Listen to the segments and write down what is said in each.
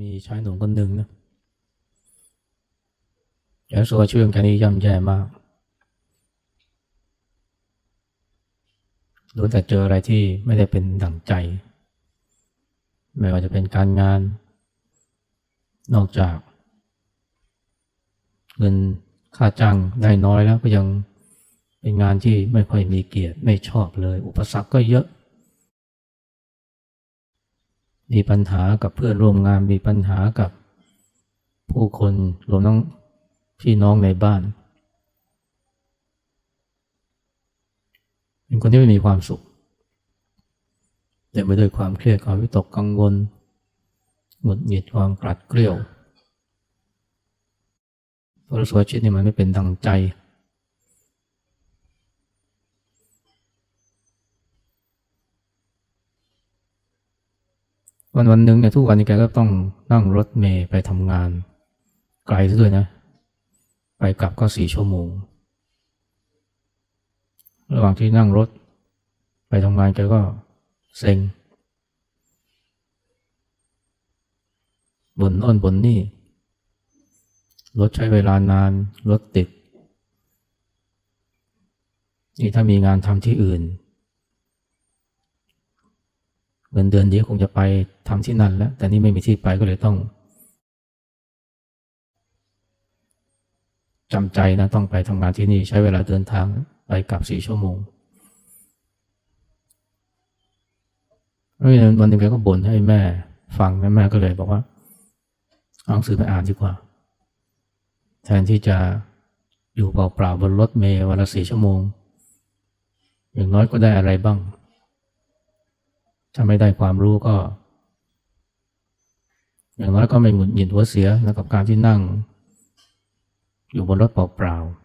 มีชายหนุ่มคนหนึ่งนะแกรู้สึกว่าชีวิตของแกนี่ย่ำแย่มากรู้แต่เจออะไรที่ไม่ได้เป็นดั่งใจ ไม่ว่าจะเป็นการงาน นอกจาก เงินค่าจ้างได้น้อยแล้วก็ยังเป็นงานที่ไม่ค่อยมีเกียรติไม่ชอบเลย อุปสรรคก็เยอะ มีปัญหากับเพื่อนร่วมงานมีปัญหากับผู้คนรวมทั้งพี่น้องในบ้าน เป็นคนที่ไม่มีความสุขเต็มไปด้วยความเครียดความวิตกกังวลหงุดหงิดความกลัดเกลียวเพราะรู้สึกว่าชีวิตนี่มันไม่เป็นดังใจ วันวันหนึ่งเนี่ยทุกวันนี้แกก็ต้องนั่งรถเมย์ไปทำงาน ไกลซะด้วยนะ ไปกลับก็สี่ชั่วโมง ระหว่างที่นั่งรถ ไปทำงานแกก็เซ็งบ่นอ้นบ่นนี่ รถใช้เวลานาน รถติด นี่ถ้ามีงานทำที่อื่น เงินเดือนนี้คงจะไปทำที่นั่นแล้ว แต่นี่ไม่มีที่ไปก็เลยต้องจำใจนะต้องไปทำงานที่นี่ ใช้เวลาเดินทางไปกลับสี่ชั่วโมงแล้ววันหนึ่งแกก็บ่นให้แม่ ฟังแม่ก็เลยบอกว่าเอาหนังสือไปอ่านดีกว่า แทนที่จะอยู่เปล่าๆบนรถเมล์วันละสี่ชั่วโมง อย่างน้อยก็ได้อะไรบ้าง ถ้าไม่ได้ความรู้ก็ อย่างน้อยก็ไม่หงุดหงิดหัวเสียนะกับการที่นั่ง อยู่บนรถเปล่าๆ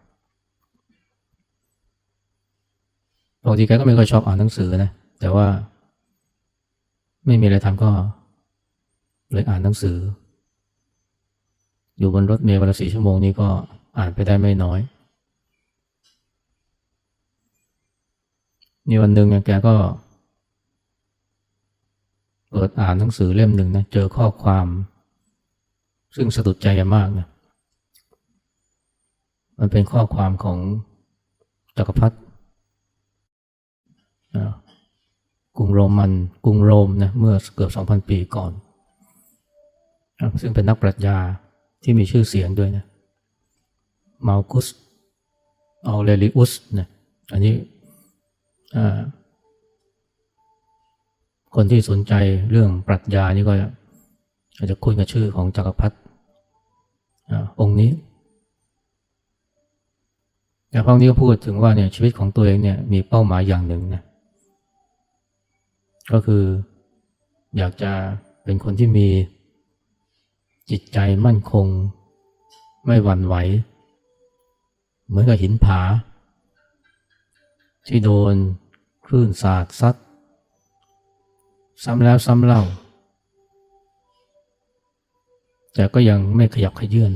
ปกติแกก็ไม่ค่อยชอบอ่านหนังสือนะ แต่ว่า ไม่มีอะไรทำก็เลยอ่านหนังสือ อยู่บนรถเมล์วันละสี่ชั่วโมงนี้ก็อ่านไปได้ไม่น้อยนี่วันหนึ่งเนี่ยแกก็ เปิดอ่านหนังสือเล่มหนึ่งนะเจอข้อความ ซึ่งสะดุดใจมากนะมันเป็นข้อความของจักรพรรดิกรุงโรมันกรุงโรมนะเมื่อเกือบ 2,000 ปีก่อน ซึ่งเป็นนักปรัชญาที่มีชื่อเสียงด้วยนะมาลคุสออเรลิอุสนะอันนี้ คนที่สนใจเรื่องปรัชญานี่ก็อาจจะคุ้นกับชื่อของจักรพรรดิองค์นี้แต่พระนี้ก็พูดถึงว่าเนี่ยชีวิตของตัวเองเนี่ยมีเป้าหมายอย่างหนึ่งนะก็คืออยากจะเป็นคนที่มีจิตใจมั่นคง ไม่หวั่นไหว เหมือนกับหินผา ที่โดนคลื่นสาดซัด ซ้ำแล้วซ้ำเล่า แต่ก็ยังไม่ขยับขยื่น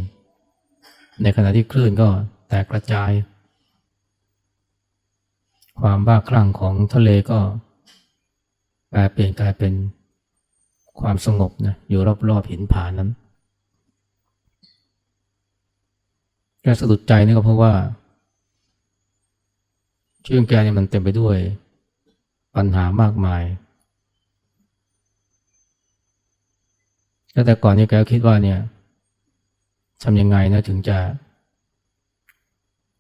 ในขณะที่คลื่นก็แตกกระจาย ความบ้าคลั่งของทะเลก็แปลเปลี่ยนกลายเป็นความสงบนะอยู่รอบๆหินผานั้นแกสะดุดใจนี่ก็เพราะว่าชีวิตของแกเนี่ยมันเต็มไปด้วยปัญหามากมาย แต่ก่อนนี่แกคิดว่าเนี่ยทำยังไงนะถึงจะ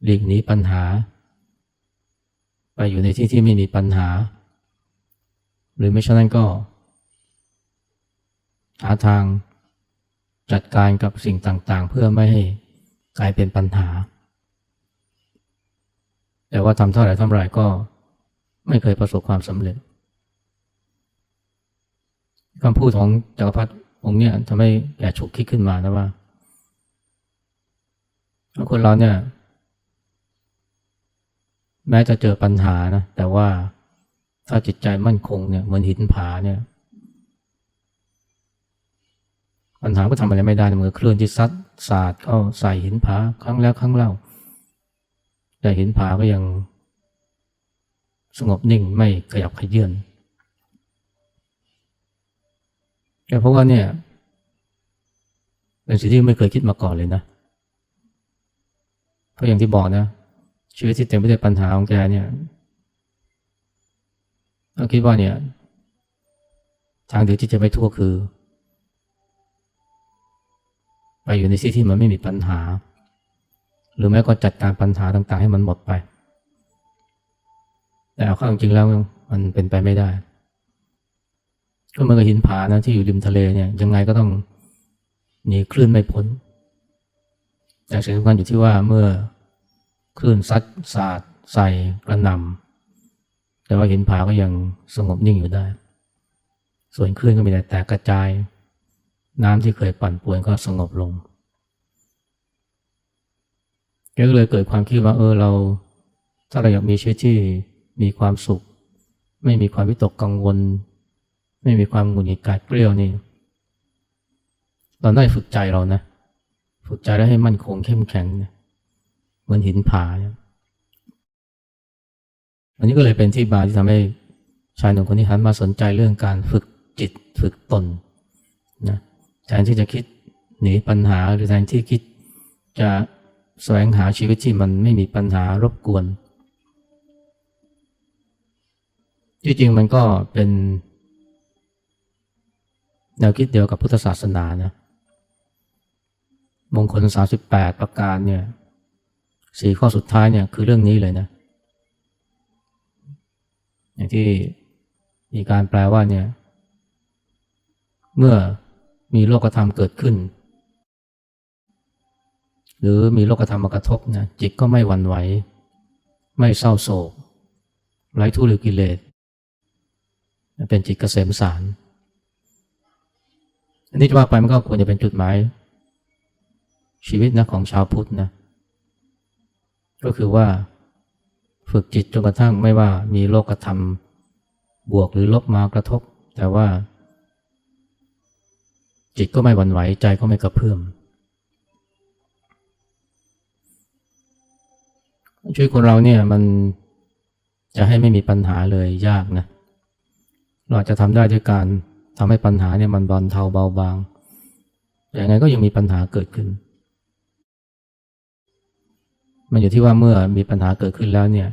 หลีกหนีปัญหา ไปอยู่ในที่ที่ไม่มีปัญหา หรือไม่ฉะนั้นก็ หาทางจัดการกับสิ่งต่างๆ เพื่อไม่ให้กลายเป็นปัญหา แต่ว่าทำเท่าไหร่ทำไรก็ไม่เคยประสบความสำเร็จคำพูดของจักรพรรดิ องค์เนี้ยทำให้แกฉุกคิดขึ้นมานะว่า คนเราเนี่ย แม้จะเจอปัญหานะแต่ว่าถ้าจิตใจมั่นคงเนี่ยเหมือนหินผาเนี่ย ปัญหาก็ทำอะไรไม่ได้เหมือนคลื่อนที่ซัดสาดเข้าใส่หินผาครั้งแล้วครั้งเล่า แต่หินผาก็ยังสงบนิ่งไม่ขยับขยื่นแต่ เพราะว่าเนี่ยเป็นสิ่งที่ไม่เคยคิดมาก่อนเลยนะ เพราะอย่างที่บอกนะ ชีวิตที่เต็มไปด้วยปัญหาของแกเนี่ยเราคิดว่าเนี่ย ทางเดียวที่จะไม่ทุกข์คือ ไปอยู่ในที่ที่มันไม่มีปัญหา หรือแม้ก็จัดการปัญหาต่าง ๆ ให้มันหมดไป แต่เอาข้าจริงแล้วมันเป็นไปไม่ได้ ก็เหมือนกับหินผานะที่อยู่ริมทะเลเนี่ยยังไงก็ต้องหนีคลื่นไม่พ้น แต่สิ่งสำคัญอยู่ที่ว่าเมื่อคลื่นซัดสาดใส่กระนำแต่ว่าหินผาก็ยังสงบนิ่งอยู่ได้ ส่วนคลื่นก็มีแต่แตกกระจาย น้ำที่เคยปั่นป่วนก็สงบลงก็เลยเกิดความคิดว่าเออเรา ถ้าเราอยากมีชีวิตที่มีความสุข ไม่มีความวิตกกังวล ไม่มีความหงุดหงิดกาดเกลียวนี่เราได้ฝึกใจเรานะ ฝึกใจได้ให้มั่นคงเข้มแข็งนะเหมือนหินผาเนี่ยอันนี้ก็เลยเป็นที่มาที่ทำให้ชายหนุ่มคนนี้หันมาสนใจเรื่องการฝึกจิตฝึกตนนะแทนที่จะคิดหนีปัญหาหรือแทนที่คิดจะแสวงหาชีวิตที่มันไม่มีปัญหารบกวน ที่จริงมันก็เป็น แนวคิดเดียวกับพุทธศาสนานะมงคล 38 ประการเนี่ยสี่ข้อสุดท้ายเนี่ยคือเรื่องนี้เลยนะ อย่างที่มีการแปลว่าเนี่ย เมื่อมีโลกธรรมเกิดขึ้น หรือมีโลกธรรมมากระทบนะจิตก็ไม่หวั่นไหว ไม่เศร้าโศกไร้ทุลีกิเลสเป็นจิตเกษมสาร อันนี้จะว่าไปมันก็ควรจะเป็นจุดหมาย ชีวิตนะของชาวพุทธนะ ก็คือว่าฝึกจิตจนกระทั่งไม่ว่ามีโลกธรรม บวกหรือลบมากระทบ แต่ว่า จิตก็ไม่หวั่นไหวใจก็ไม่กระเพื่อมชีวิตคนเราเนี่ยมันจะให้ไม่มีปัญหาเลยยากนะ เราจะทำได้ด้วยการ ทำให้ปัญหาเนี่ยมันบอนเทาเบาบางแต่ยังไงก็ยังมีปัญหาเกิดขึ้น มันอยู่ที่ว่าเมื่อมีปัญหาเกิดขึ้นแล้วเนี่ย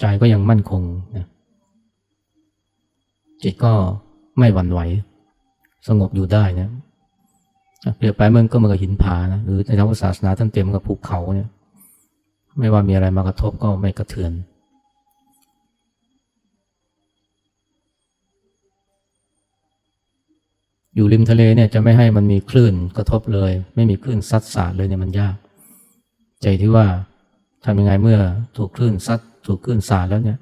ใจก็ยังมั่นคงนะจิตก็ไม่หวั่นไหว สงบอยู่ได้นะเปรียบไปมันก็เหมือนกับหินผานะหรือในทางศาสนาท่านเต็มกับภูเขาเนี่ย ไม่ว่ามีอะไรมากระทบก็ไม่กระเทือน อยู่ริมทะเลเนี่ยจะไม่ให้มันมีคลื่นกระทบเลย ไม่มีคลื่นซัดสาดเลยเนี่ยมันยาก ใจที่ว่าทำยังไงเมื่อถูกคลื่นซัดถูกคลื่นสาดแล้วเนี่ย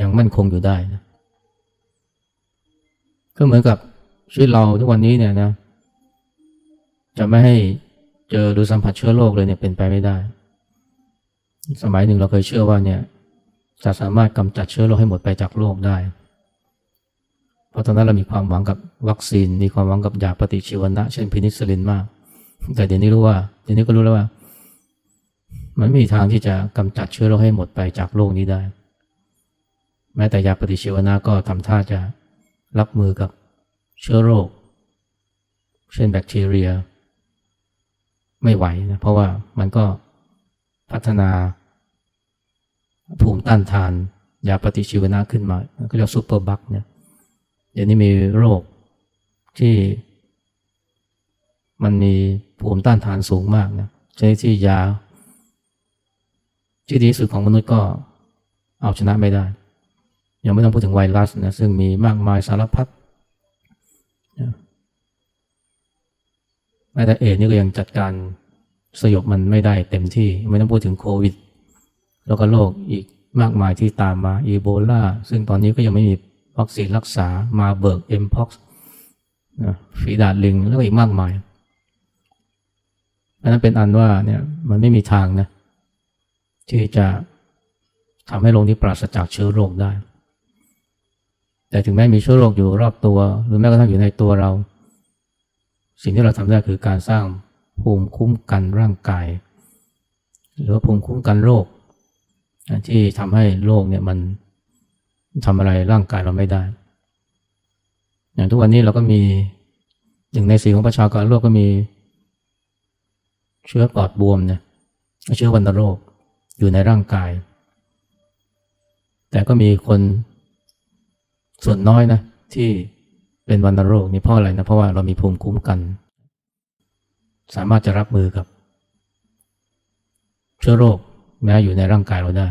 ยังมั่นคงอยู่ได้นะก็เหมือนกับชีวิตเราทุกวันนี้เนี่ยนะจะไม่ให้เจอหรือสัมผัสเชื้อโรคเลยเนี่ยเป็นไปไม่ได้ สมัยหนึ่งเราเคยเชื่อว่าเนี่ยจะสามารถกำจัดเชื้อโรคให้หมดไปจากโลกได้ ราะตอนนั้นเรามีความหวังกับวัคซีน มีความหวังกับยาปฏิชีวนะ เช่นพินิซิลินมาก แต่เดี๋ยวนี้รู้ว่าเดี๋ยวนี้ก็รู้แล้วว่า มันไม่มีทางที่จะกำจัดเชื้อโรคให้หมดไปจากโลกนี้ได้ แม้แต่ยาปฏิชีวนะก็ทำท่าจะรับมือกับเชื้อโรค เช่นแบคทีเรีย ไม่ไหวนะเพราะว่ามันก็พัฒนาภูมิต้านทานยาปฏิชีวนะขึ้นมาก็เรียกซูเปอร์บัคเนี่ย เดี๋ยวนี้มีโรคที่มันมีภูมิต้านทานสูงมากนะใช้ที่ยาที่ดีสุดของมนุษย์ก็เอาชนะไม่ได้ ยังไม่ต้องพูดถึงไวรัสนะซึ่งมีมากมายสารพัดแม้แต่เอดนี่ก็ยังจัดการสยบมันไม่ได้เต็มที่ ไม่ต้องพูดถึงโควิด แล้วก็โรคอีกมากมายที่ตามมาอีโบลาซึ่งตอนนี้ก็ยังไม่มี วัคซีนรักษามาเบิกเอ็มพ็อกซ์ฝีดาดลิงแล้วก็อีกมากมายอันนั้นเป็นอันว่าเนี่ยมันไม่มีทางนะที่จะทำให้โลกนี้ปราศจากเชื้อโรคได้ แต่ถึงแม้มีเชื้อโรคอยู่รอบตัว หรือแม้กระทั่งอยู่ในตัวเรา สิ่งที่เราทำได้คือการสร้างภูมิคุ้มกันร่างกาย หรือภูมิคุ้มกันโรคที่ทำให้โรคเนี่ยมัน ทำอะไรร่างกายเราไม่ได้ อย่างทุกวันนี้เราก็มีหนึ่งในสีของประชากรโลกก็มี เชื้อปอดบวมเนี่ยเชื้อวัณโรคอยู่ในร่างกาย แต่ก็มีคนส่วนน้อยนะที่เป็นวัณโรคนี่เพราะอะไรนะเพราะว่าเรามีภูมิคุ้มกัน สามารถจะรับมือกับ เชื้อโรคแม้อยู่ในร่างกายเราได้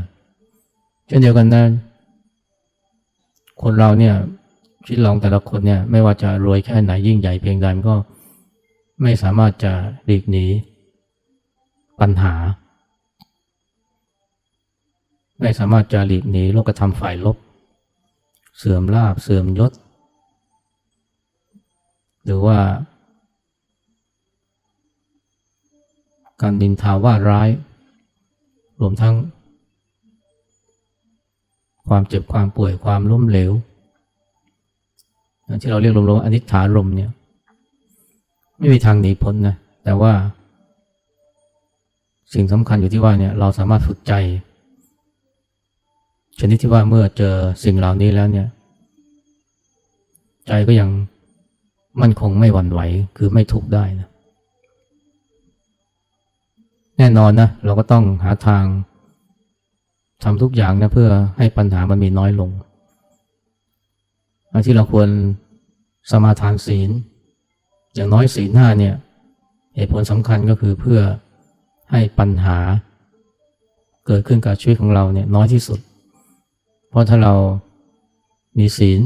เช่นเดียวกันนะ คนเราเนี่ยชีวิตเราแต่ละคนเนี่ย ไม่ว่าจะรวยแค่ไหนยิ่งใหญ่เพียงใดมันก็ไม่สามารถจะหลีกหนีปัญหา ไม่สามารถจะหลีกหนีโลกธรรมฝ่ายลบ เสื่อมลาบเสื่อมยศ หรือว่า การดินทาว่าร้าย รวมทั้ง ความเจ็บความป่วยความล้มเหลวที่เราเรียกรวมๆว่าอนิจฐารมเนี่ย ไม่มีทางหนีพ้นนะแต่ว่า สิ่งสำคัญอยู่ที่ว่าเนี่ยเราสามารถฝึกใจ ชนิดที่ว่าเมื่อเจอสิ่งเหล่านี้แล้วเนี่ย ใจก็ยังมั่นคงไม่หวั่นไหวคือไม่ทุกข์ได้นะแน่นอนนะเราก็ต้องหาทาง ทำทุกอย่างนะเพื่อให้ปัญหามันมีน้อยลงอันที่เราควรสมาทานศีล อย่างน้อยศีลห้าเนี่ยเหตุผลสำคัญก็คือเพื่อให้ปัญหาเกิดขึ้นกับชีวิตของเราเนี่ยน้อยที่สุด เพราะถ้าเรามีศีล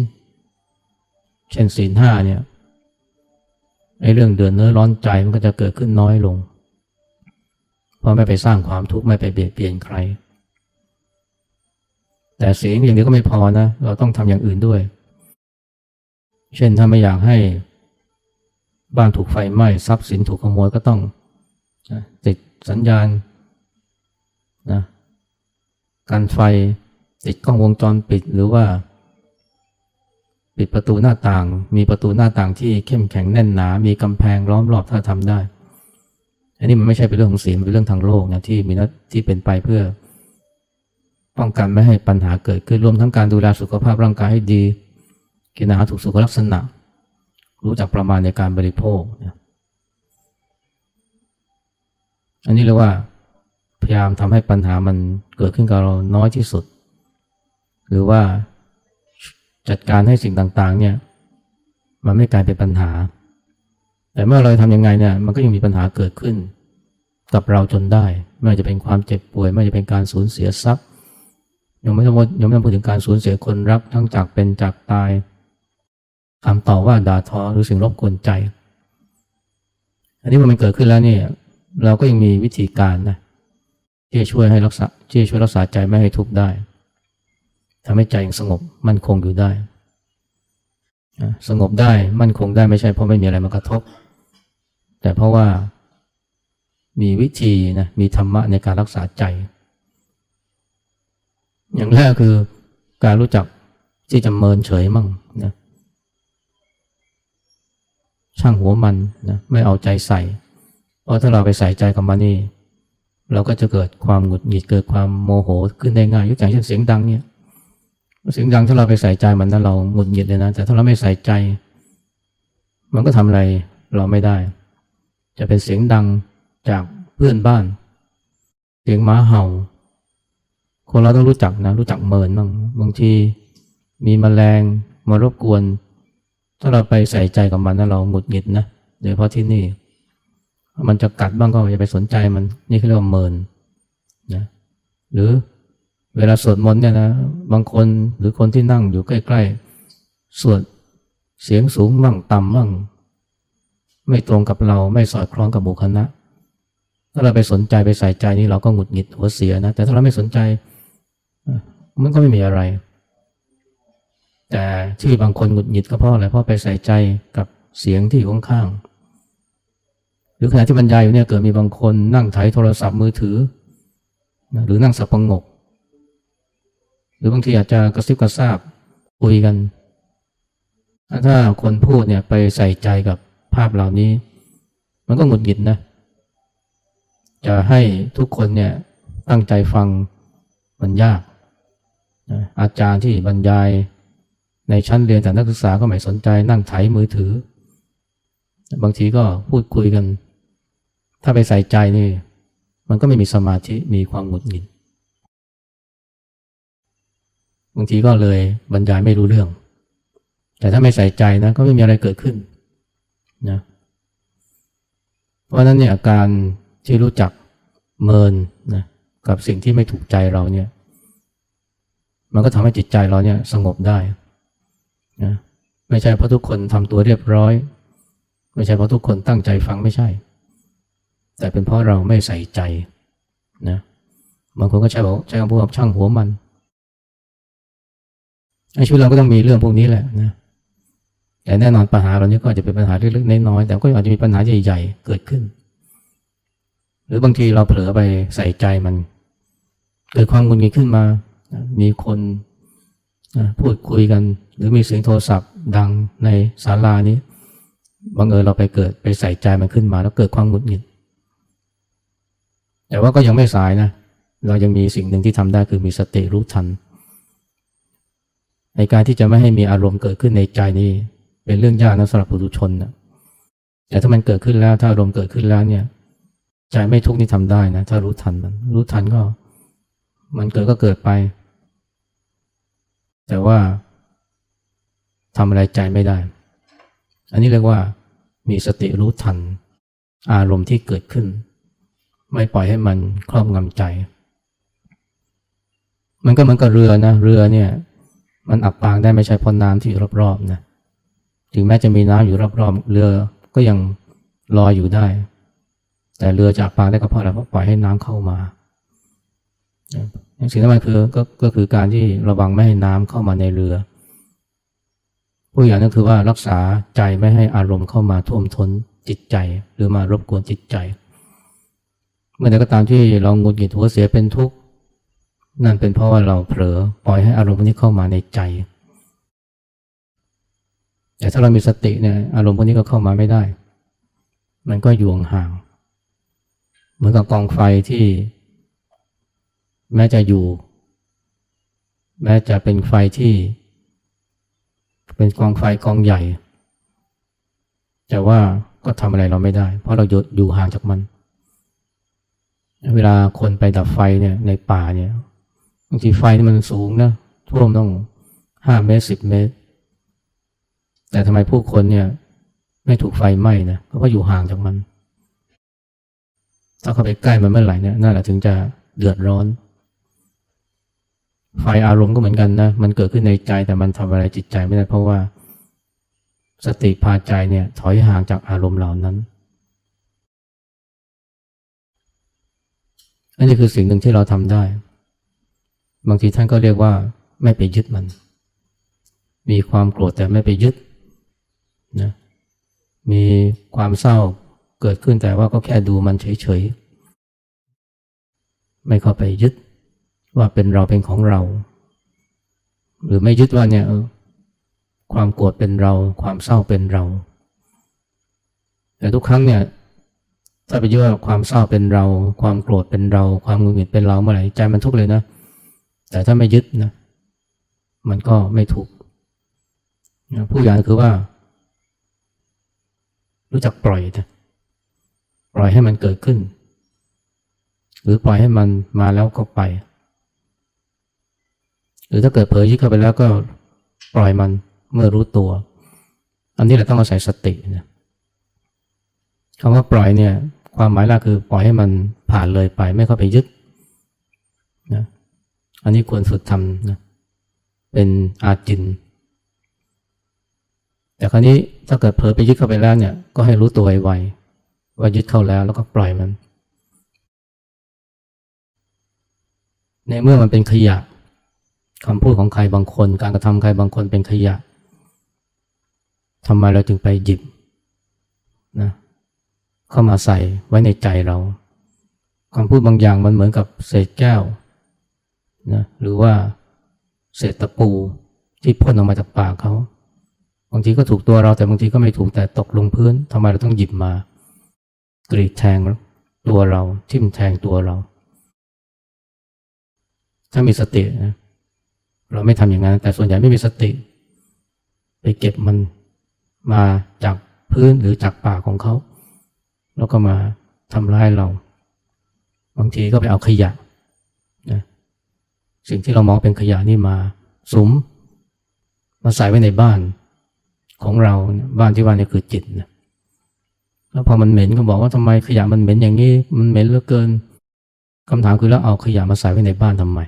เช่นศีลห้าเนี่ยไอ้เรื่องเดือดเนื้อร้อนใจมันก็จะเกิดขึ้นน้อยลง เพราะไม่ไปสร้างความทุกข์ไม่ไปเบียดเบียนใคร แต่ศีลอย่างเดียวก็ไม่พอนะ เราต้องทำอย่างอื่นด้วย เช่นถ้าไม่อยากให้บ้านถูกไฟไหม้ทรัพย์สินถูกขโมยก็ต้องติดสัญญาณนะการไฟติดกล้องวงจรปิดหรือว่า ปิดประตูหน้าต่าง มีประตูหน้าต่างที่เข้มแข็งแน่นหนา มีกำแพงล้อมรอบถ้าทำได้ อันนี้มันไม่ใช่เป็นเรื่องของศีลเป็นเรื่องทางโลกนะที่มีน้าที่เป็นไปเพื่อ ป้องกันไม่ให้ปัญหาเกิดขึ้นรวมทั้งการดูแลสุขภาพร่างกายให้ดี กินอาหารถูกสุขลักษณะ รู้จักประมาณในการบริโภคนะอันนี้เรียกว่าพยายามทำให้ปัญหามันเกิดขึ้นกับเราน้อยที่สุด หรือว่าจัดการให้สิ่งต่างๆเนี่ยมันไม่กลายเป็นปัญหา แต่เมื่อเราทำยังไงเนี่ยมันก็ยังมีปัญหาเกิดขึ้น กับเราจนได้ ไม่ว่าจะเป็นความเจ็บป่วย ไม่ว่าจะเป็นการสูญเสียทรัพย์ ยังไม่ต้องยังไม่ต้องพูดถึงการสูญเสียคนรักทั้งจากเป็นจากตายคำต่อว่าด่าทอหรือสิ่งรบกวนใจ อันนี้มันเกิดขึ้นแล้วเนี่ย เราก็ยังมีวิธีการนะที่จะช่วยให้รักษาที่จะช่วยรักษาใจไม่ให้ทุกข์ได้ทำให้ใจสงบมั่นคงอยู่ได้สงบได้มั่นคงได้ไม่ใช่เพราะไม่มีอะไรมากระทบ แต่เพราะว่ามีวิธีนะมีธรรมะในการรักษาใจ อย่างแรกคือการรู้จักที่จะเมินเฉยมั่งนะช่างหัวมันนะไม่เอาใจใส่ เพราะถ้าเราไปใส่ใจกับมันนี่ เราก็จะเกิดความหงุดหงิดเกิดความโมโหขึ้นได้ง่ายยกอย่างเช่นเสียงดังเนี่ยเสียงดังถ้าเราไปใส่ใจมันนั้นเราหงุดหงิดเลยนะ แต่ถ้าเราไม่ใส่ใจ มันก็ทำอะไรเราไม่ได้ จะเป็นเสียงดังจากเพื่อนบ้าน เสียงหมาเห่า คนเราต้องรู้จักนะรู้จักเมินบ้างบางทีมีแมลงมารบกวน ถ้าเราไปใส่ใจกับมันนั้นเราหงุดหงิดนะโดยเฉพาะที่นี่ มันจะกัดบ้างก็อย่าไปสนใจมันนี่เขาเรียกว่าเมินนะหรือเวลาสวดมนต์เนี่ยนะบางคนหรือคนที่นั่งอยู่ใกล้ๆ สวดเสียงสูงบ้างต่ำบ้างไม่ตรงกับเราไม่สอดคล้องกับบุคณะถ้าเราไปสนใจไปใส่ใจนี่เราก็หงุดหงิดหัวเสียนะ แต่ถ้าเราไม่สนใจ มันก็ไม่มีอะไร แต่ที่บางคนหงุดหงิดก็เพราะอะไรเพราะไปใส่ใจกับเสียงที่อยู่ข้างๆหรือขณะที่บรรยายอยู่เนี่ยเกิดมีบางคนนั่งถ่ายโทรศัพท์มือถือ หรือนั่งสับประงก หรือบางทีอาจจะกระซิบกระซาบคุยกัน ถ้าคนพูดเนี่ยไปใส่ใจกับภาพเหล่านี้ มันก็หงุดหงิดนะ จะให้ทุกคนเนี่ยตั้งใจฟังมันยาก อาจารย์ที่บรรยายในชั้นเรียนแต่นักศึกษาก็ไม่สนใจนั่งไถมือถือ บางทีก็พูดคุยกัน ถ้าไปใส่ใจนี่ มันก็ไม่มีสมาธิมีความหงุดหงิดบางทีก็เลยบรรยายไม่รู้เรื่อง แต่ถ้าไม่ใส่ใจนะก็ไม่มีอะไรเกิดขึ้นนะเพราะนั้นเนี่ยการที่รู้จักเมินนะกับสิ่งที่ไม่ถูกใจเราเนี่ย มันก็ทำให้จิตใจเราเนี่ยสงบได้นะไม่ใช่เพราะทุกคนทำตัวเรียบร้อย ไม่ใช่เพราะทุกคนตั้งใจฟังไม่ใช่ แต่เป็นเพราะเราไม่ใส่ใจนะบางคนก็ใช้บอกใช้คำพูดแบบช่างหัวมันในชีวิตเราก็ต้องมีเรื่องพวกนี้แหละนะแต่แน่นอนปัญหาเรานี้ก็อาจจะเป็นปัญหาเล็กๆน้อยๆแต่ก็อาจจะมีปัญหาใหญ่ๆเกิดขึ้น หรือบางทีเราเผลอไปใส่ใจมัน เกิดความงุนงิดขึ้นมา มีคนพูดคุยกัน หรือมีเสียงโทรศัพท์ดังในศาลานี้บังเอิญเราไปเกิดไปใส่ใจมันขึ้นมา แล้วเกิดความหงุดหงิด แต่ว่าก็ยังไม่สายนะ เรายังมีสิ่งหนึ่งที่ทำได้คือมีสติรู้ทัน ในการที่จะไม่ให้มีอารมณ์เกิดขึ้นในใจนี้เป็นเรื่องยากนะสำหรับปุถุชนนะแต่ถ้ามันเกิดขึ้นแล้วถ้าอารมณ์เกิดขึ้นแล้วเนี่ย ใจไม่ทุกข์นี่ทำได้นะ ถ้ารู้ทันมัน รู้ทันก็ มันเกิดก็เกิดไป แต่ว่าทำอะไรใจไม่ได้ อันนี้เรียกว่ามีสติรู้ทัน อารมณ์ที่เกิดขึ้น ไม่ปล่อยให้มันครอบงำใจ มันก็เหมือนกับเรือนะ เรือเนี่ย มันอับปางได้ไม่ใช่เพราะน้ำที่อยู่รอบๆนะ ถึงแม้จะมีน้ำอยู่รอบๆ เรือก็ยังลอยอยู่ได้ แต่เรือจะอับปางได้ก็เพราะอะไรเพราะปล่อยให้น้ำเข้ามา สิ่งที่มันคือก็ก็คือการที่ระวังไม่ให้น้ำเข้ามาในเรือผู้อย่างนั้นคือว่ารักษาใจไม่ให้อารมณ์เข้ามาท่วมท้นจิตใจ หรือมารบกวนจิตใจ เมื่อใดก็ตามที่เราหงุดหงิดหัวเสียเป็นทุกข์นั่นเป็นเพราะว่าเราเผลอปล่อยให้อารมณ์พวกนี้เข้ามาในใจ แต่ถ้าเรามีสติเนี่ยอารมณ์พวกนี้ก็เข้ามาไม่ได้ มันก็อยู่ห่าง เหมือนกับกองไฟที่ แม้จะอยู่ แม้จะเป็นไฟที่ เป็นกองไฟกองใหญ่ แต่ว่าก็ทำอะไรเราไม่ได้ เพราะเราอยู่อยู่ห่างจากมัน เวลาคนไปดับไฟเนี่ยในป่าเนี่ยบางทีไฟนี่มันสูงนะท่วมต้องห้าเมตรสิบเมตร แต่ทำไมผู้คนเนี่ย ไม่ถูกไฟไหม้นะเพราะว่าอยู่ห่างจากมัน ถ้าเข้าไปใกล้มันเมื่อไหร่เนี่ยนั่นแหละถึงจะเดือดร้อน ไฟอารมณ์ก็เหมือนกันนะ มันเกิดขึ้นในใจแต่มันทำอะไรจิตใจไม่ได้เพราะว่า สติพาใจเนี่ย ถอยห่างจากอารมณ์เหล่านั้น อันนี้คือสิ่งหนึ่งที่เราทำได้ บางทีท่านก็เรียกว่า ไม่ไปยึดมัน มีความโกรธแต่ไม่ไปยึดนะมีความเศร้าเกิดขึ้นแต่ว่าก็แค่ดูมันเฉยๆ ไม่เข้าไปยึด ว่าเป็นเราเป็นของเรา หรือไม่ยึดว่าเนี่ยความโกรธเป็นเรา ความเศร้าเป็นเรา แต่ทุกครั้งเนี่ยถ้าไปยึดว่าความเศร้าเป็นเรา ความโกรธเป็นเรา ความหงุดหงิดเป็นเราเมื่อไหร่ใจมันทุกข์เลยนะ แต่ถ้าไม่ยึดนะ มันก็ไม่ทุกผู้อย่างคือว่า รู้จักปล่อยนะปล่อยให้มันเกิดขึ้น หรือปล่อยให้มันมาแล้วก็ไป หรือถ้าเกิดเผยยึดเข้าไปแล้วก็ปล่อยมันเมื่อรู้ตัว อันนี้แหละต้องอาศัยสตินะคำว่าปล่อยเนี่ย ความหมายแรกคือปล่อยให้มันผ่านเลยไป ไม่เข้าไปยึดนะอันนี้ควรฝึกทำนะเป็นอาจิน แต่คราวนี้ถ้าเกิดเผลอไปยึดเข้าไปแล้วเนี่ย ก็ให้รู้ตัวไวๆว่ายึดเข้าแล้วแล้วก็ปล่อยมัน ในเมื่อมันเป็นขยะ คำพูดของใครบางคน การกระทำใครบางคนเป็นขยะทำไมเราถึงไปหยิบนะเข้ามาใส่ไว้ในใจเราคำพูดบางอย่างมันเหมือนกับเศษแก้วนะหรือว่าเศษตะปูที่พ่นออกมาจากปากเขาบางทีก็ถูกตัวเราแต่บางทีก็ไม่ถูกแต่ตกลงพื้นทำไมเราต้องหยิบมากรีดแทงตัวเราทิ่มแทงตัวเรา ถ้ามีสตินะ เราไม่ทำอย่างนั้น แต่ส่วนใหญ่ไม่มีสติ ไปเก็บมันมาจากพื้นหรือจากป่ากของเขา แล้วก็มาทำร้ายเรา บางทีก็ไปเอาขยะนะสิ่งที่เรามองเป็นขยะนี่มาสุม มาใส่ไว้ในบ้านของเราบ้านที่ว่านี่คือจิตนะแล้วพอมันเหม็นก็บอกว่าทำไมขยะมันเหม็นอย่างนี้มันเหม็นเหลือเกินคำถามคือแล้วเอาขยะมาใส่ไว้ในบ้านทำไม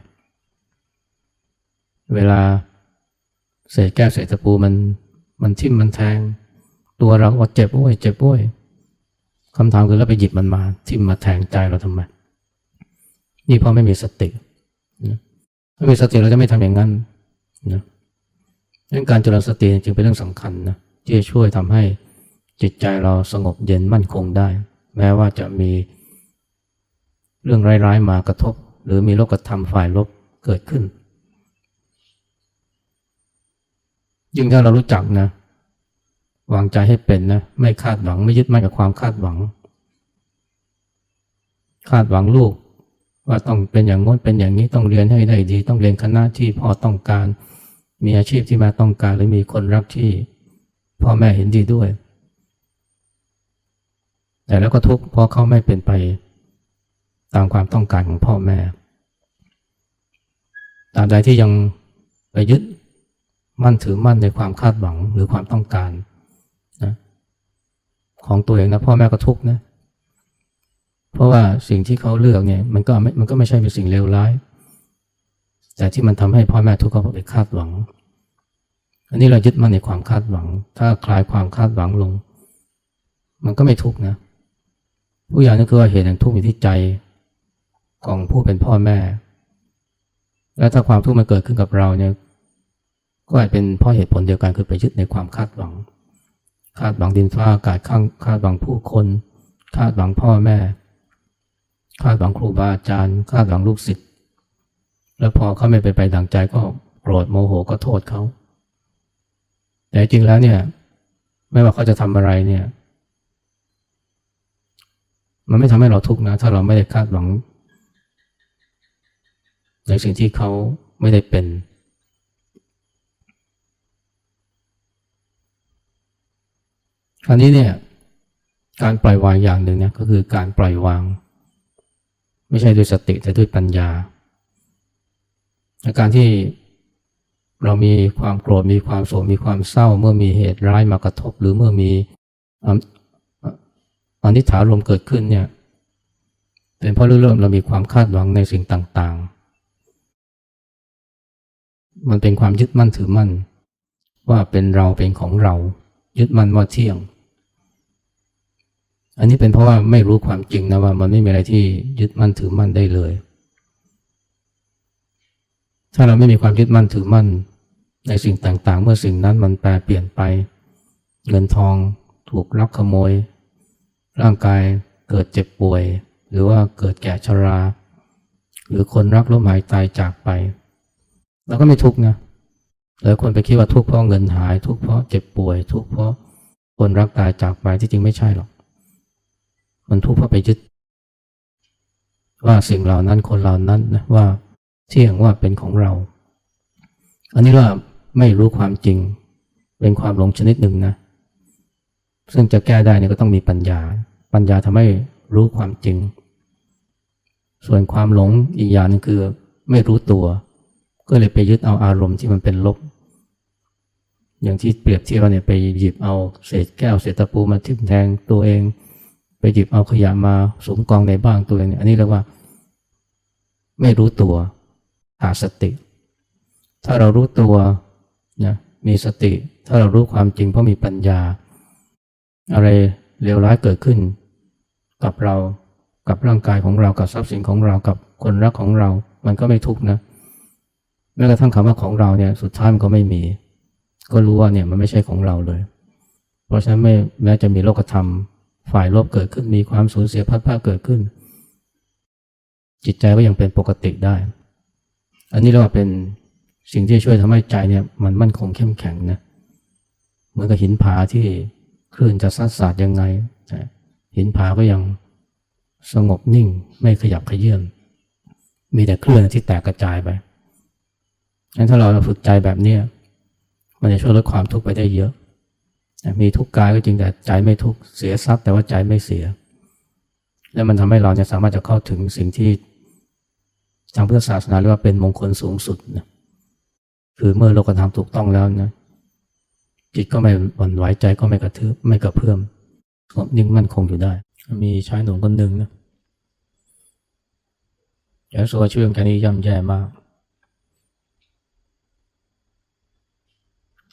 เวลาเศษแก้วเศษตะปูมันมันทิ่มมันแทง ตัวเราก็เจ็บป่วยเจ็บป่วยคำถามคือแล้วไปหยิบมันมาทิ่มมาแทงใจเราทำไมนี่เพราะไม่มีสติถ้ามีสติเราจะไม่ทำอย่างนั้นนะดังการเจริญสติจึงเป็นเรื่องสำคัญนะที่จะช่วยทำให้จิตใจเราสงบเย็นมั่นคงได้ แม้ว่าจะมีเรื่องร้ายๆมากระทบ หรือมีโลกธรรมฝ่ายลบเกิดขึ้น ยิ่งถ้าเรารู้จักนะ วางใจให้เป็นนะ ไม่คาดหวัง ไม่ยึดมั่นกับความคาดหวัง คาดหวังลูก ว่าต้องเป็นอย่างง้นเป็นอย่างนี้ต้องเรียนให้ได้ดี ต้องเรียนคณะที่พ่อต้องการ มีอาชีพที่แม่ต้องการหรือมีคนรักที่พ่อแม่เห็นดีด้วย แต่แล้วก็ทุกข์เพราะเขาไม่เป็นไปตามความต้องการของพ่อแม่ตาบใดที่ยังไปยึด มั่นถือมั่นในความคาดหวังหรือความต้องการนะของตัวเองนะพ่อแม่ก็ทุกข์นะเพราะว่าสิ่งที่เขาเลือกเนี่ยมันก็มันก็ไม่ใช่เป็นสิ่งเลวร้าย แต่ที่มันทำให้พ่อแม่ทุกข์ก็เพราะไปคาดหวัง อันนี้เรายึดมั่นในความคาดหวัง ถ้าคลายความคาดหวังลง มันก็ไม่ทุกข์นะผู้ใหญ่นั่นคือว่าเหตุแห่งทุกข์อยู่ที่ใจของผู้เป็นพ่อแม่ และถ้าความทุกข์มันเกิดขึ้นกับเราเนี่ย ก็อาจเป็นเพราะเหตุผลเดียวกันคือไปยึดในความคาดหวัง คาดหวังดินฟ้าอากาศข้างคาดหวังผู้คน คาดหวังพ่อแม่ คาดหวังครูบาอาจารย์ คาดหวังลูกศิษย์แล้วพอเขาไม่ไปไปดังใจก็โกรธโมโหก็โทษเขา แต่จริงแล้วเนี่ย ไม่ว่าเขาจะทำอะไรเนี่ย มันไม่ทำให้เราทุกข์นะ ถ้าเราไม่ได้คาดหวังในสิ่งที่เขาไม่ได้เป็น คราวนี้เนี่ยการปล่อยวางอย่างหนึ่งเนี่ยก็คือการปล่อยวาง ไม่ใช่ด้วยสติแต่ด้วยปัญญาอาการที่เรามีความโกรธมีความโศกมีความเศร้า เมื่อมีเหตุร้ายมากระทบ หรือเมื่อมีอนิถารมเกิดขึ้นเนี่ยเป็นเพราะเริ่มเรามีความคาดหวังในสิ่งต่างๆ มันเป็นความยึดมั่นถือมั่น ว่าเป็นเราเป็นของเรา ยึดมั่นว่าเที่ยง อันนี้เป็นเพราะว่าไม่รู้ความจริงนะว่ามันไม่มีอะไรที่ยึดมั่นถือมั่นได้เลย ถ้าเราไม่มีความยึดมั่นถือมั่น ในสิ่งต่างๆ เมื่อสิ่งนั้นมันแปรเปลี่ยนไป เงินทองถูกลักขโมย ร่างกายเกิดเจ็บป่วย หรือว่าเกิดแก่ชรา หรือคนรักล้มหายตายจากไปเราก็ไม่ทุกข์นะหลายคนไปคิดว่าทุกข์เพราะเงินหาย ทุกข์เพราะเจ็บป่วย ทุกข์เพราะคนรักตายจากไปที่จริงไม่ใช่หรอก มันทุกข์เพราะไปยึด ว่าสิ่งเหล่านั้นคนเหล่านั้นนะว่าเที่ยงว่าเป็นของเรา อันนี้ว่าไม่รู้ความจริง เป็นความหลงชนิดหนึ่งนะ ซึ่งจะแก้ได้เนี่ยก็ต้องมีปัญญา ปัญญาทำให้รู้ความจริง ส่วนความหลงอีกอย่างนึงคือไม่รู้ตัว ก็เลยไปยึดเอาอารมณ์ที่มันเป็นลบ อย่างที่เปรียบเทียบเนี่ยไปหยิบเอาเศษแก้วเศษตะปูมาทิ่มแทงตัวเอง ไปหยิบเอาขยะมาสมกองในบ้านตัวเองเนี่ยอันนี้เรียกว่า ไม่รู้ตัวขาดสติ ถ้าเรารู้ตัวนะมีสติ ถ้าเรารู้ความจริงเพราะมีปัญญา อะไรเลวร้ายเกิดขึ้น กับเรากับร่างกายของเรากับทรัพย์สินของเรากับคนรักของเรา มันก็ไม่ทุกข์นะแม้กระทั่งคำว่าของเราเนี่ยสุดท้ายมันก็ไม่มี ก็รู้ว่าเนี่ยมันไม่ใช่ของเราเลย เพราะฉะนั้นไม่แม้จะมีโลกธรรม ฝ่ายลบเกิดขึ้นมีความสูญเสียพัดผ้าเกิดขึ้น จิตใจก็ยังเป็นปกติได้ อันนี้เราเป็นสิ่งที่ช่วยทำให้ใจเนี่ยมันมั่นคงเข้มแข็งนะเหมือนกับหินผาที่คลื่นจะซัดสาดยังไง หินผาก็ยังสงบนิ่งไม่ขยับขยื่นมีแต่คลื่นที่แตกกระจายไปงั้นถ้าเราฝึกใจแบบเนี้มันจะช่วยลดความทุกข์ไปได้เยอะ มีทุกข์กายก็จริงแต่ใจไม่ทุกข์เสียทรัพย์แต่ว่าใจไม่เสีย และมันทำให้เราเนี่ยสามารถจะเข้าถึงสิ่งที่ทางพุทธศาสนาเรียกว่าเป็นมงคลสูงสุดนะคือเมื่อเรากระทำถูกต้องแล้วนะจิตก็ไม่หวั่นไหวใจก็ไม่กระทืบไม่กระเพื่อมนิ่งมั่นคงอยู่ได้ มีชายหนุ่มคนหนึ่งนะอยากสวชีวิตของแกนี่ย่ำแย่มาก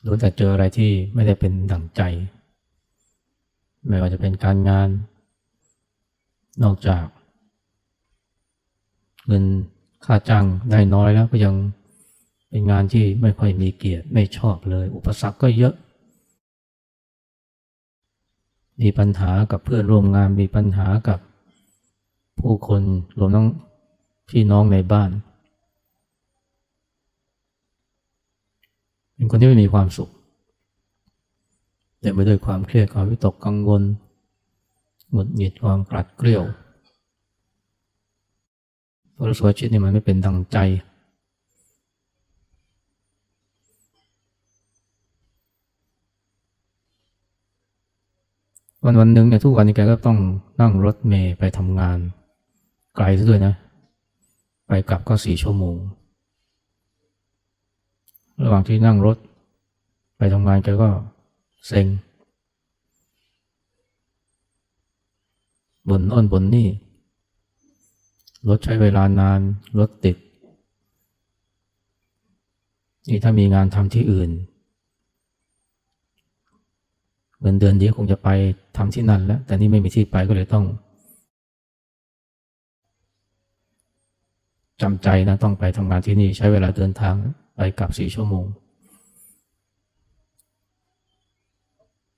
รู้แต่เจออะไรที่ไม่ได้เป็นดั่งใจ ไม่ว่าจะเป็นการงาน นอกจาก เงินค่าจ้างได้น้อยแล้วก็ยังเป็นงานที่ไม่ค่อยมีเกียรติไม่ชอบเลย อุปสรรคก็เยอะ มีปัญหากับเพื่อนร่วมงานมีปัญหากับผู้คนรวมทั้งพี่น้องในบ้าน เป็นคนที่ไม่มีความสุขเต็มไปด้วยความเครียดความวิตกกังวลหงุดหงิดความกลัดเกลียวเพราะสวชีวิตนี่มันไม่เป็นดังใจ วันวันหนึ่งเนี่ยทุกวันนี้แกก็ต้องนั่งรถเมย์ไปทำงาน ไกลซะด้วยนะ ไปกลับก็สี่ชั่วโมง ระหว่างที่นั่งรถ ไปทำงานแกก็เซ็งบนอ้นบนนี่ รถใช้เวลานาน รถติด นี่ถ้ามีงานทำที่อื่นเงินเดือนเดียวคงจะไปทำที่นั่นแล้ว แต่นี่ไม่มีที่ไปก็เลยต้องจำใจนะต้องไปทำงานที่นี่ใช้เวลาเดินทาง ไปกลับสี่ชั่วโมง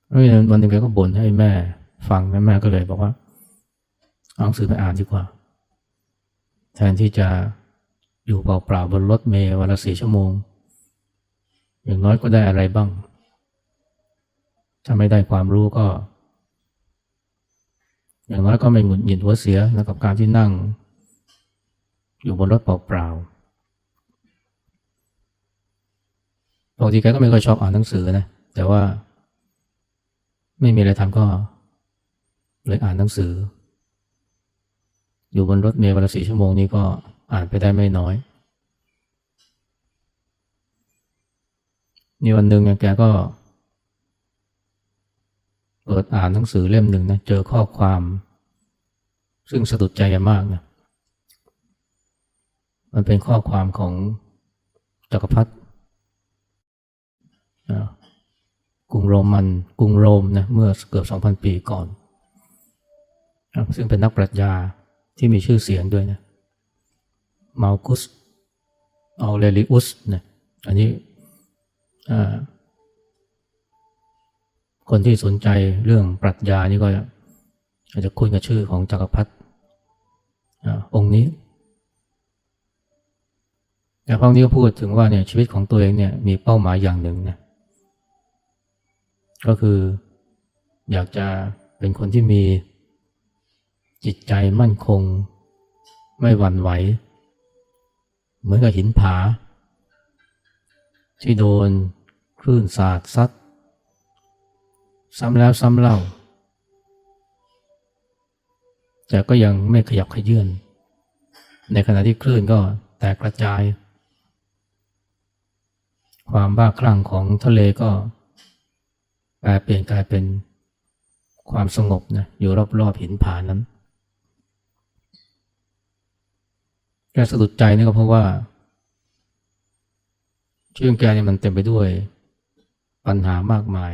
แล้ววันหนึ่งแกก็บ่นให้แม่ ฟังแม่ก็เลยบอกว่าเอาหนังสือไปอ่านดีกว่า แทนที่จะอยู่เปล่าๆบนรถเมล์วันละสี่ชั่วโมง อย่างน้อยก็ได้อะไรบ้าง ถ้าไม่ได้ความรู้ก็ อย่างน้อยก็ไม่หงุดหงิดหัวเสียนะกับการที่นั่ง อยู่บนรถเปล่าๆ ปกติแกก็ไม่ค่อยชอบอ่านหนังสือนะ แต่ว่า ไม่มีอะไรทำก็ เลยอ่านหนังสือ อยู่บนรถเมล์วันละสี่ชั่วโมงนี้ก็อ่านไปได้ไม่น้อยนี่วันหนึ่งเนี่ยแกก็ เปิดอ่านหนังสือเล่มหนึ่งนะ เจอข้อความ ซึ่งสะดุดใจมากนะ มันเป็นข้อความของจักรพรรดิ กรุงโรมันกรุงโรมนะเมื่อเกือบสองพันปีก่อน ซึ่งเป็นนักปรัชญาที่มีชื่อเสียงด้วยนะมาลกุสออเรลิอุสนะอันนี้คนที่สนใจเรื่องปรัชญานี่ก็อาจจะคุ้นกับชื่อของจักรพรรดิองค์นี้แต่พระนี้ก็พูดถึงว่าเนี่ยชีวิตของตัวเองเนี่ยมีเป้าหมายอย่างหนึ่งนะ ก็คืออยากจะเป็นคนที่มีจิตใจมั่นคง ไม่หวั่นไหว เหมือนกับหินผา ที่โดนคลื่นสาดซัดซ้ำแล้วซ้ำเล่า แต่ก็ยังไม่ขยับขยื่นในขณะที่คลื่นก็แตกกระจาย ความบ้าคลั่งของทะเลก็ แปลเปลี่ยนกลายเป็นความสงบนะอยู่รอบๆหินผานั้นแกสะดุดใจนี่ก็เพราะว่าชื่อแกเนี่ยมันเต็มไปด้วยปัญหามากมาย